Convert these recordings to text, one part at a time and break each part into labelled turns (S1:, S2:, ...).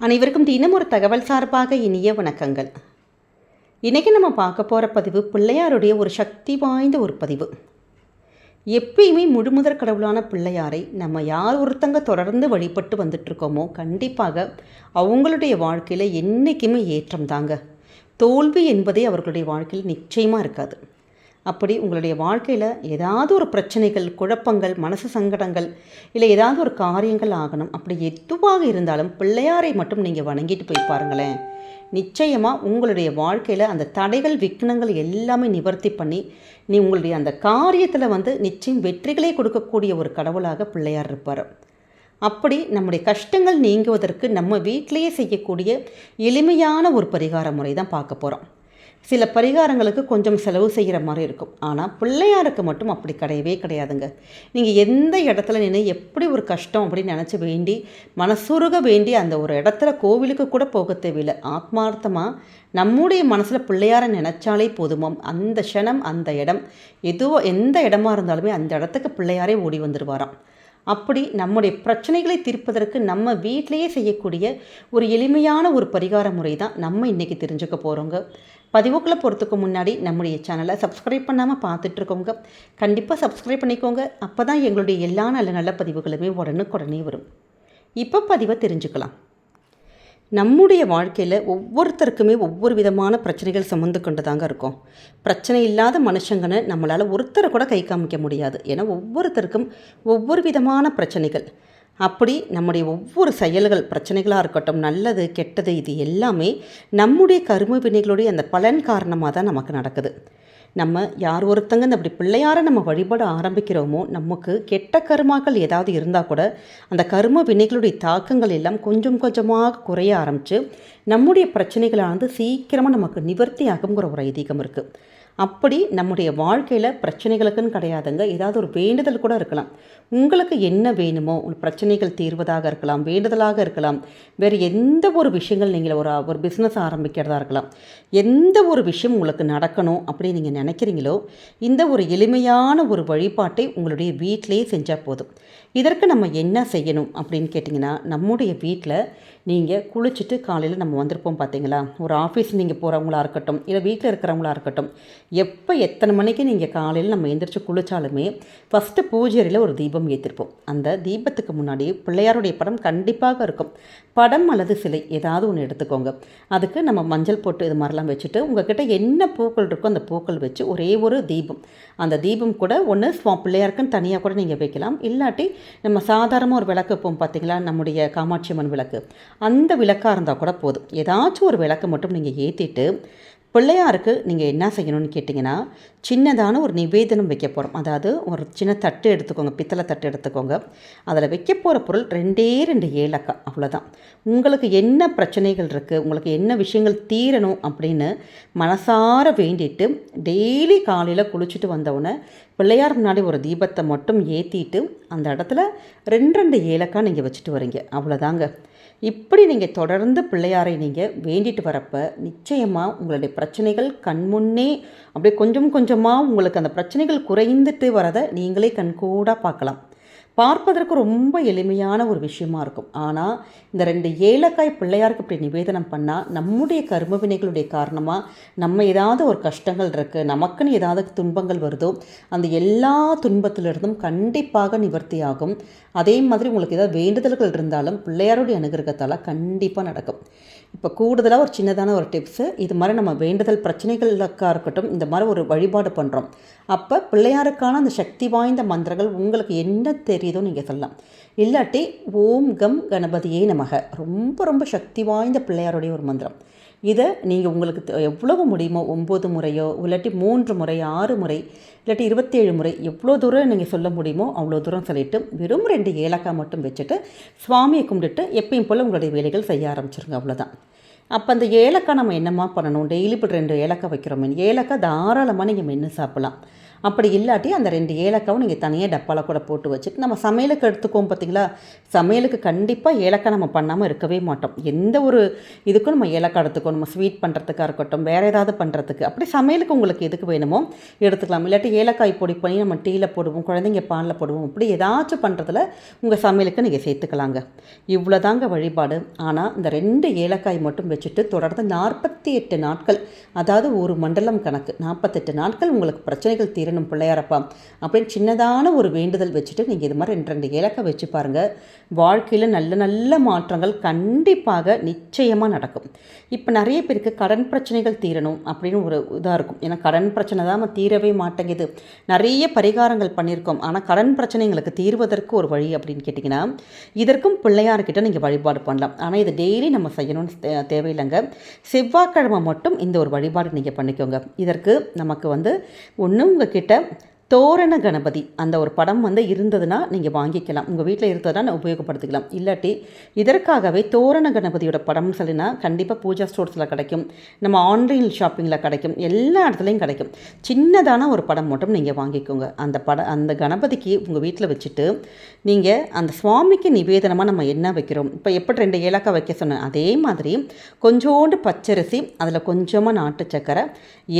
S1: அனைவருக்கும் தினம் ஒரு தகவல் சார்பாக இனிய வணக்கங்கள். இன்றைக்கி நம்ம பார்க்க போகிற பதிவு பிள்ளையாருடைய ஒரு சக்தி வாய்ந்த ஒரு பதிவு. எப்பயுமே முழுமுதற் கடவுளான பிள்ளையாரை நம்ம யார் ஒருத்தங்க தொடர்ந்து வழிபட்டு வந்துட்ருக்கோமோ கண்டிப்பாக அவங்களுடைய வாழ்க்கையில் என்றைக்குமே ஏற்றம் தாங்க. தோல்வி என்பதே அவர்களுடைய வாழ்க்கையில் நிச்சயமாக இருக்காது. அப்படி உங்களுடைய வாழ்க்கையில் ஏதாவது ஒரு பிரச்சனைகள் குழப்பங்கள் மனசு சங்கடங்கள் இல்லை ஏதாவது ஒரு காரியங்கள் ஆகணும். அப்படி எதுவாக இருந்தாலும் பிள்ளையாரை மட்டும் நீங்கள் வணங்கிட்டு போய் பாருங்களேன். நிச்சயமாக உங்களுடைய வாழ்க்கையில் அந்த தடைகள் விக்னங்கள் எல்லாமே நிவர்த்தி பண்ணி நீ உங்களுடைய அந்த காரியத்தில் வந்து நிச்சயம் வெற்றிகளே கொடுக்கக்கூடிய ஒரு கடவுளாக பிள்ளையார் இருப்பார். அப்படி நம்முடைய கஷ்டங்கள் நீங்குவதற்கு நம்ம வீட்டிலேயே செய்யக்கூடிய எளிமையான ஒரு பரிகார முறை தான் பார்க்க போகிறோம் சில பரிகாரங்களுக்கு கொஞ்சம் செலவு செய்கிற மாதிரி இருக்கும். ஆனால் பிள்ளையாருக்கு மட்டும் அப்படி கிடையவே கிடையாதுங்க. நீங்கள் எந்த இடத்துல நின்று எப்படி ஒரு கஷ்டம் அப்படின்னு நினச்சி வேண்டி மனசுருக வேண்டி அந்த ஒரு இடத்துல கோவிலுக்கு கூட போக தேவையில்லை. ஆத்மார்த்தமாக நம்முடைய மனசில் பிள்ளையாரை நினச்சாலே போதுமாம். அந்த க்ஷணம் அந்த இடம் எதுவோ எந்த இடமா இருந்தாலுமே அந்த இடத்துக்கு பிள்ளையாரே ஓடி வந்துடுவாராம் அப்படி நம்முடைய பிரச்சனைகளை தீர்ப்பதற்கு நம்ம வீட்டிலையே செய்யக்கூடிய ஒரு எளிமையான ஒரு பரிகார முறை தான் நம்ம இன்றைக்கி தெரிஞ்சுக்க போகிறோங்க பதிவுக்குள்ளே போகிறதுக்கு முன்னாடி நம்முடைய சேனலை சப்ஸ்கிரைப் பண்ணாமல் பார்த்துட்ருக்கோங்க கண்டிப்பாக சப்ஸ்கிரைப் பண்ணிக்கோங்க. அப்போ தான் எங்களுடைய எல்லா நல்ல நல்ல பதிவுகளுமே உடனுக்குடனே வரும். இப்போ பதிவை தெரிஞ்சுக்கலாம். நம்முடைய வாழ்க்கையில் ஒவ்வொருத்தருக்குமே ஒவ்வொரு விதமான பிரச்சனைகள் சுமந்து கொண்டு தாங்க இருக்கும். பிரச்சனை இல்லாத மனுஷங்கன்னு நம்மளால் ஒருத்தரை கூட கை காமிக்க முடியாது. ஏன்னா ஒவ்வொருத்தருக்கும் ஒவ்வொரு விதமான பிரச்சனைகள். அப்படி நம்முடைய ஒவ்வொரு செயல்கள் பிரச்சனைகளாக இருக்கட்டும் நல்லது கெட்டது இது எல்லாமே நம்முடைய கரும வினைகளுடைய அந்த பலன் காரணமாக தான் நமக்கு நடக்குது. நம்ம யார் ஒருத்தங்க இந்த அப்படி பிள்ளையார நம்ம வழிபட ஆரம்பிக்கிறோமோ நமக்கு கெட்ட கருமாக்கள் ஏதாவது இருந்தால் கூட அந்த கரும வினைகளுடைய தாக்கங்கள் எல்லாம் கொஞ்சம் கொஞ்சமாக குறைய ஆரம்பித்து நம்முடைய பிரச்சனைகளானது சீக்கிரமாக நமக்கு நிவர்த்தி ஆகுங்கிற ஒரு ஐதீகம் இருக்குது அப்படி நம்முடைய வாழ்க்கையில் பிரச்சனைகளுக்குன்னு கிடையாதுங்க. ஏதாவது ஒரு வேண்டுதல் கூட இருக்கலாம். உங்களுக்கு என்ன வேணுமோ உங்கள் பிரச்சனைகள் தீர்வதாக இருக்கலாம் வேண்டுதலாக இருக்கலாம். வேறு எந்த ஒரு விஷயங்கள் நீங்கள் ஒரு ஒரு பிஸ்னஸ் ஆரம்பிக்கிறதா இருக்கலாம். எந்த ஒரு விஷயம் உங்களுக்கு நடக்கணும் அப்படின்னு நீங்கள் நினைக்கிறீங்களோ இந்த ஒரு எளிமையான ஒரு வழிபாட்டை உங்களுடைய வீட்டிலேயே செஞ்சால் போதும். இதற்கு நம்ம என்ன செய்யணும் அப்படின்னு கேட்டிங்கன்னா நம்முடைய வீட்டில் நீங்கள் குளிச்சுட்டு காலையில் நம்ம வந்திருப்போம் பார்த்தீங்களா ஒரு ஆஃபீஸ் நீங்கள் போகிறவங்களா இருக்கட்டும் இல்லை வீட்டில் இருக்கிறவங்களா இருக்கட்டும் எப்போ எத்தனை மணிக்கு நீங்கள் காலையில் நம்ம எந்திரிச்சு குளித்தாலுமே ஃபஸ்ட்டு பூஜையில் ஒரு தீபம் ஏற்றிருப்போம் அந்த தீபத்துக்கு முன்னாடி பிள்ளையாருடைய படம் கண்டிப்பாக இருக்கும். படம் அல்லது சிலை ஏதாவது ஒன்று எடுத்துக்கோங்க. அதுக்கு நம்ம மஞ்சள் போட்டு இது மாதிரிலாம் வச்சுட்டு உங்ககிட்ட என்ன பூக்கள் இருக்கோ அந்த பூக்கள் வச்சு ஒரே ஒரு தீபம். அந்த தீபம் கூட ஒன்று ஸ்வா பிள்ளையாருக்குன்னு தனியாக கூட நீங்கள் வைக்கலாம். இல்லாட்டி நம்ம சாதாரணமாக ஒரு விளக்கு வைப்போம் பார்த்தீங்களா நம்முடைய காமாட்சி அம்மன் விளக்கு. அந்த விளக்காக இருந்தால் கூட போதும். ஏதாச்சும் ஒரு விளக்கு மட்டும் நீங்கள் ஏற்றிட்டு பிள்ளையாருக்கு நீங்கள் என்ன செய்யணும்னு கேட்டிங்கன்னா சின்னதான ஒரு நிவேதனம் வைக்க போகிறோம் அதாவது ஒரு சின்ன தட்டு எடுத்துக்கோங்க பித்தளை தட்டு எடுத்துக்கோங்க. அதில் வைக்க போகிற பொருள் ரெண்டே ரெண்டு ஏலக்காய் அவ்வளோதான் உங்களுக்கு என்ன பிரச்சனைகள் இருக்குது உங்களுக்கு என்ன விஷயங்கள் தீரணும் அப்படின்னு மனசார வேண்டிட்டு டெய்லி காலையில் குளிச்சுட்டு வந்தவுடனே பிள்ளையார் முன்னாடி ஒரு தீபத்தை மட்டும் ஏற்றிட்டு அந்த இடத்துல ரெண்டு ரெண்டு ஏலக்காய் நீங்கள் வச்சுட்டு வரீங்க. அவ்வளோதாங்க இப்படி நீங்கள் தொடர்ந்து பிள்ளையாரை நீங்கள் வேண்டிட்டு வரப்போ நிச்சயமாக உங்களுடைய பிரச்சனைகள் கண்முன்னே அப்படியே கொஞ்சம் கொஞ்சமாக உங்களுக்கு அந்த பிரச்சனைகள் குறைந்துட்டு வரதை நீங்களே கண்கூடாக பார்க்கலாம். பார்ப்பதற்கு ரொம்ப எளிமையான ஒரு விஷயமா இருக்கும். ஆனால் இந்த ரெண்டு ஏலக்காய் பிள்ளையாருக்கு இப்படி நிவேதனம் பண்ணால் நம்முடைய கர்ம வினைகளுடைய காரணமாக நம்ம ஏதாவது ஒரு கஷ்டங்கள் இருக்குது நமக்குன்னு ஏதாவது துன்பங்கள் வருதோ அந்த எல்லா துன்பத்திலிருந்தும் கண்டிப்பாக நிவர்த்தி ஆகும் அதே மாதிரி உங்களுக்கு ஏதாவது வேண்டுதல்கள் இருந்தாலும் பிள்ளையாருடைய அனுகிரகத்தால் கண்டிப்பாக நடக்கும். இப்போ கூடுதலாக ஒரு சின்னதான ஒரு டிப்ஸு இது மாதிரி நம்ம வேண்டுதல் பிரச்சனைகளுக்காக இருக்கட்டும் இந்த மாதிரி ஒரு வழிபாடு பண்ணுறோம் அப்போ பிள்ளையாருக்கான அந்த சக்தி வாய்ந்த மந்திரங்கள் உங்களுக்கு என்ன தெரியும்? தெரியுதோ நீங்கள் சொல்லலாம். இல்லாட்டி ஓம் கம் கணபதியே நமக. ரொம்ப ரொம்ப சக்தி வாய்ந்த பிள்ளையாருடைய ஒரு மந்திரம். இதை நீங்கள் உங்களுக்கு எவ்வளவு முடியுமோ ஒம்பது முறையோ இல்லாட்டி மூன்று முறை ஆறு முறை இல்லாட்டி இருபத்தேழு முறை எவ்வளோ தூரம் நீங்கள் சொல்ல முடியுமோ அவ்வளோ தூரம் சொல்லிவிட்டு வெறும் ரெண்டு ஏலக்காய் மட்டும் வச்சுட்டு சுவாமியை கும்பிட்டுட்டு எப்பயும் போல் உங்களுடைய வேலைகள் செய்ய ஆரம்பிச்சிருங்க அவ்வளோதான் அப்போ அந்த ஏலக்காய் நம்ம என்னம்மா பண்ணணும்? டெய்லி இப்போ ரெண்டு ஏலக்காய் வைக்கிறோம். ஏலக்காய் தாராளமாக நீங்கள் மென்று சாப்பிட்லாம். அப்படி இல்லாட்டி அந்த ரெண்டு ஏலக்காவும் நீங்கள் தனியாக டப்பாவில் கூட போட்டு வச்சுட்டு நம்ம சமையலுக்கு எடுத்துக்கோம் பார்த்தீங்களா சமையலுக்கு கண்டிப்பாக ஏலக்காய் நம்ம பண்ணாமல் இருக்கவே மாட்டோம். எந்த ஒரு இதுக்கும் நம்ம ஏலக்காய் எடுத்துக்கோ நம்ம ஸ்வீட் பண்ணுறதுக்காக இருக்கட்டும் வேறு ஏதாவது பண்ணுறதுக்கு அப்படி சமையலுக்கு உங்களுக்கு எதுக்கு வேணுமோ எடுத்துக்கலாம். இல்லாட்டி ஏலக்காய் பொடி பண்ணி நம்ம டீயில் போடுவோம் குழந்தைங்க பாலில் போடுவோம் அப்படி ஏதாச்சும் பண்ணுறதுல உங்கள் சமையலுக்கு நீங்கள் சேர்த்துக்கலாங்க. இவ்வளோதாங்க வழிபாடு. ஆனால் இந்த ரெண்டு ஏலக்காய் மட்டும் வச்சுட்டு தொடர்ந்து நாற்பத்தி எட்டு நாட்கள் அதாவது ஒரு மண்டலம் கணக்கு நாற்பத்தெட்டு நாட்கள் உங்களுக்கு பிரச்சனைகள் தீரணும் பிள்ளையாரப்பா. அப்படின்னு சின்னதான ஒரு வேண்டுதல் வச்சுட்டு நீங்கள் இது மாதிரி ரெண்டு ரெண்டு இலக்கை வச்சு பாருங்கள் வாழ்க்கையில் நல்ல நல்ல மாற்றங்கள் கண்டிப்பாக நிச்சயமாக நடக்கும். இப்போ நிறைய பேருக்கு கடன் பிரச்சனைகள் தீரணும் அப்படின்னு ஒரு இதாக இருக்கும். ஏன்னா கடன் பிரச்சனை தான் தீரவே மாட்டேங்குது. நிறைய பரிகாரங்கள் பண்ணியிருக்கோம். ஆனால் கடன் பிரச்சனைகளுக்கு தீர்வதற்கு ஒரு வழி அப்படின்னு கேட்டிங்கன்னா இதற்கும் பிள்ளையார்கிட்ட நீங்கள் வழிபாடு பண்ணலாம். ஆனால் இதை டெய்லி நம்ம செய்யணும்னு தே- தேவையில்லைங்க. செவ்வாய்க்கிழமை மட்டும் இந்த ஒரு வழிபாடு நீங்கள் பண்ணிக்கோங்க. இதற்கு நமக்கு வந்து ஒன்று உங்ககிட்ட தோரண கணபதி அந்த ஒரு படம் வந்து இருந்ததுன்னா நீங்கள் வாங்கிக்கலாம். உங்கள் வீட்டில் இருந்ததுன்னா உபயோகப்படுத்திக்கலாம். இல்லாட்டி இதற்காகவே தோரண கணபதியோட படம்னு சொல்லினா கண்டிப்பாக பூஜா ஸ்டோர்ஸில் கிடைக்கும். நம்ம ஆன்லைன் ஷாப்பிங்கில் கிடைக்கும். எல்லா இடத்துலையும் கிடைக்கும். சின்னதான ஒரு படம் மட்டும் நீங்கள் வாங்கிக்கோங்க. அந்த படம் அந்த கணபதிக்கு உங்கள் வீட்டில் வச்சுட்டு நீங்கள் அந்த சுவாமிக்கு நிவேதனமாக நம்ம என்ன வைக்கிறோம்? இப்போ எப்படி ரெண்டு ஏலக்காய் வைக்க சொன்னேன். அதே மாதிரி கொஞ்சோண்டு பச்சரிசி அதில் கொஞ்சமாக நாட்டு சக்கரை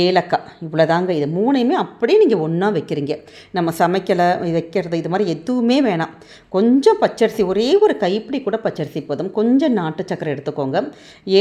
S1: ஏலக்காய். இவ்வளோதாங்க இது மூணையுமே அப்படியே நீங்கள் ஒன்றா வைக்கிறீங்க. நம்ம சமைக்கலை வைக்கிறது இது மாதிரி எதுவுமே வேணாம். கொஞ்சம் பச்சரிசி ஒரே ஒரு கைப்பிடி கூட பச்சரிசி போதும். கொஞ்சம் நாட்டு சக்கரை எடுத்துக்கோங்க.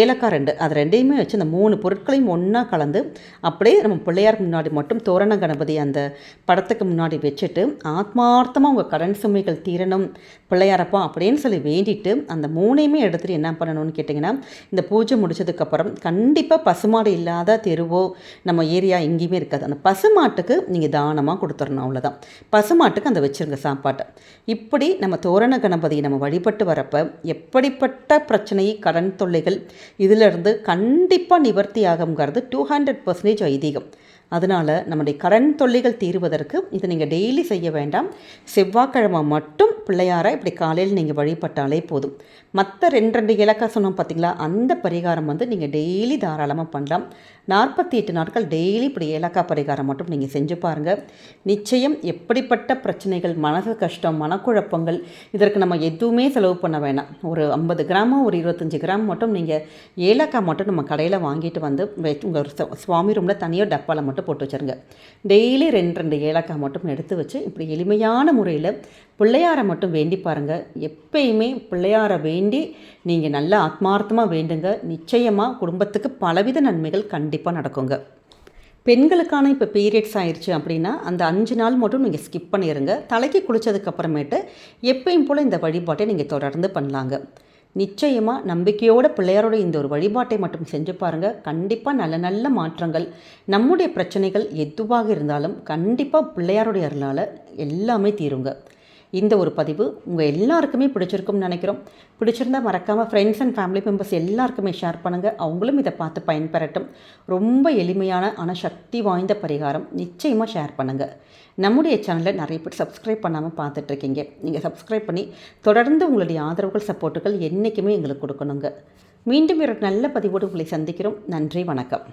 S1: ஏலக்காய் ரெண்டு அது ரெண்டையுமே வச்சு அந்த மூணு பொருட்களையும் ஒன்றா கலந்து அப்படியே நம்ம பிள்ளையாருக்கு முன்னாடி மட்டும் தோரண கணபதி அந்த படத்துக்கு முன்னாடி வச்சுட்டு ஆத்மார்த்தமாக உங்கள் கடன் சுமைகள் தீரணும். பிள்ளையாரப்பா அப்படின்னு சொல்லி வேண்டிட்டு அந்த மூணையுமே எடுத்துகிட்டு என்ன பண்ணணும்னு கேட்டிங்கன்னா இந்த பூஜை முடிச்சதுக்கப்புறம் கண்டிப்பாக பசுமாடு இல்லாத தெருவோ நம்ம ஏரியா எங்கேயுமே இருக்காது. அந்த பசுமாட்டுக்கு நீங்கள் தானமாக கொடுத்துடணும் அவ்வளோதான் பசுமாட்டுக்கு அந்த வச்சுருங்க சாப்பாட்டை. இப்படி நம்ம தோரண கணபதியை நம்ம வழிபட்டு வரப்போ எப்படிப்பட்ட பிரச்சனை கடன் தொல்லைகள் இதிலிருந்து கண்டிப்பாக நிவர்த்தி ஆகுங்கிறது டூ ஹண்ட்ரட் பர்சன்டேஜ் ஐதீகம். அதனால் நம்முடைய கடன் தொல்லைகள் தீர்வதற்கு இதை நீங்கள் டெய்லி செய்ய வேண்டாம். செவ்வாய்க்கிழமை மட்டும் பிள்ளையாரை அப்படி காலையில் நீங்கள் வழிபட்டாலே போதும். மற்ற ரெண்டு ரெண்டு இலக்கா சொன்னோம் பார்த்தீங்களா அந்த பரிகாரம் வந்து நீங்கள் டெய்லி தாராளமாக பண்ணலாம். நாற்பத்தி எட்டு நாட்கள் டெய்லி இப்படி ஏலக்காய் பரிகாரம் மட்டும் நீங்கள் செஞ்சு பாருங்கள் நிச்சயம் எப்படிப்பட்ட பிரச்சனைகள் மனசு கஷ்டம் மனக்குழப்பங்கள் இதற்கு நம்ம எதுவுமே செலவு பண்ண வேணாம். ஒரு ஐம்பது கிராமோ ஒரு இருபத்தஞ்சி கிராம் மட்டும் நீங்கள் ஏலக்காய் மட்டும் நம்ம கடையில் வாங்கிட்டு வந்து உங்கள் சுவாமி ரூமில் தனியாக டப்பாவில் மட்டும் போட்டு வச்சுருங்க. டெய்லி ரெண்டு ரெண்டு ஏலக்காய் மட்டும் எடுத்து வச்சு இப்படி எளிமையான முறையில் பிள்ளையாரை மட்டும் வேண்டி பாருங்கள் எப்பயுமே பிள்ளையாரை வேண்டி நீங்கள் நல்லா ஆத்மார்த்தமாக வேண்டுங்க. நிச்சயமாக குடும்பத்துக்கு பலவித நன்மைகள் கண்டிப்பாக நடக்குங்க. பெண்களுக்கான இப்போ பீரியட்ஸ் ஆயிடுச்சு அப்படின்னா அந்த அஞ்சு நாள் மட்டும் நீங்கள் ஸ்கிப் பண்ணிடுங்க தலைக்கு குளித்ததுக்கப்புறமேட்டு எப்பயும் போல் இந்த வழிபாட்டை நீங்கள் தொடர்ந்து பண்ணலாங்க. நிச்சயமாக நம்பிக்கையோட பிள்ளையாரோட இந்த ஒரு வழிபாட்டை மட்டும் செஞ்சு பாருங்கள் கண்டிப்பாக நல்ல நல்ல மாற்றங்கள். நம்முடைய பிரச்சனைகள் எதுவாக இருந்தாலும் கண்டிப்பாக பிள்ளையாருடைய அருளால் எல்லாமே தீருங்க. இந்த ஒரு பதிவு உங்கள் எல்லாருக்குமே பிடிச்சிருக்கும்னு நினைக்கிறோம். பிடிச்சிருந்தா மறக்காமல் ஃப்ரெண்ட்ஸ் அண்ட் ஃபேமிலி மெம்பர்ஸ் எல்லாருக்குமே ஷேர் பண்ணுங்கள் அவங்களும் இதை பார்த்து பயன்பெறட்டும். ரொம்ப எளிமையான ஆனால் சக்தி வாய்ந்த பரிகாரம் நிச்சயமாக ஷேர் பண்ணுங்கள் நம்முடைய சேனலை நிறைய பேர் சப்ஸ்கிரைப் பண்ணாமல் பார்த்துட்ருக்கீங்க நீங்கள் சப்ஸ்கிரைப் பண்ணி தொடர்ந்து உங்களுடைய ஆதரவுகள் சப்போர்ட்டுகள் என்றைக்குமே எங்களுக்கு கொடுக்கணுங்க. மீண்டும் ஒரு நல்ல பதிவோடு உங்களை சந்திக்கிறோம். நன்றி வணக்கம்.